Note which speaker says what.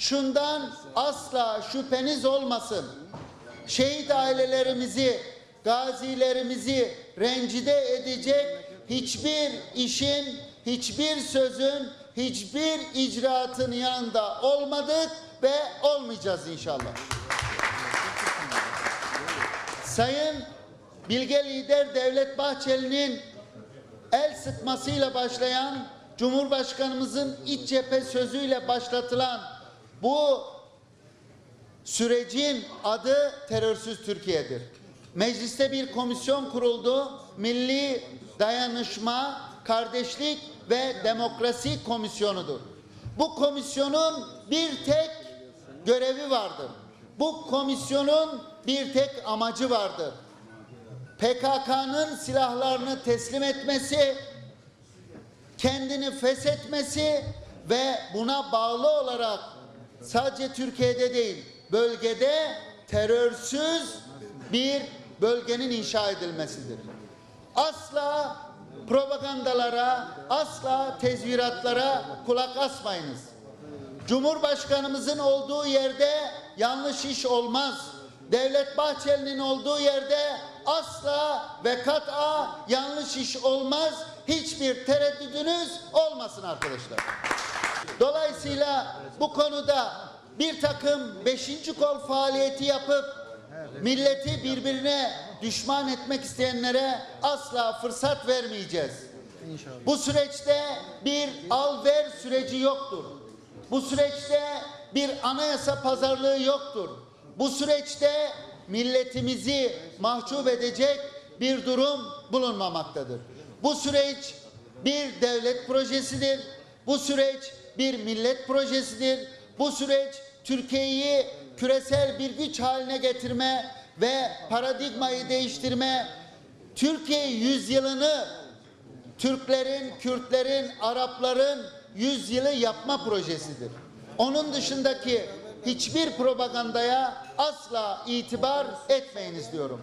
Speaker 1: şundan asla şüpheniz olmasın. Şehit ailelerimizi, gazilerimizi rencide edecek hiçbir işin, hiçbir sözün, hiçbir icraatın yanında olmadık ve olmayacağız inşallah. Sayın Bilge Lider Devlet Bahçeli'nin el sıkmasıyla başlayan Cumhurbaşkanımızın iç cephe sözüyle başlatılan bu sürecin adı terörsüz Türkiye'dir. Mecliste bir komisyon kuruldu. Milli Dayanışma, Kardeşlik ve Demokrasi Komisyonu'dur. Bu komisyonun bir tek görevi vardır. Bu komisyonun bir tek amacı vardır. PKK'nın silahlarını teslim etmesi, kendini feshetmesi ve buna bağlı olarak sadece Türkiye'de değil, bölgede terörsüz bir bölgenin inşa edilmesidir. Asla propagandalara, asla tezviratlara kulak asmayınız. Cumhurbaşkanımızın olduğu yerde yanlış iş olmaz. Devlet Bahçeli'nin olduğu yerde asla ve kat'a yanlış iş olmaz. Hiçbir tereddüdünüz olmasın arkadaşlar. Dolayısıyla bu konuda bir takım beşinci kol faaliyeti yapıp milleti birbirine düşman etmek isteyenlere asla fırsat vermeyeceğiz. Bu süreçte bir al ver süreci yoktur. Bu süreçte bir anayasa pazarlığı yoktur. Bu süreçte milletimizi mahcup edecek bir durum bulunmamaktadır. Bu süreç bir devlet projesidir. Bu süreç bir millet projesidir. Bu süreç Türkiye'yi küresel bir güç haline getirme ve paradigmayı değiştirme, Türkiye yüzyılını Türklerin, Kürtlerin, Arapların yüzyılı yapma projesidir. Onun dışındaki hiçbir propagandaya asla itibar etmeyiniz diyorum.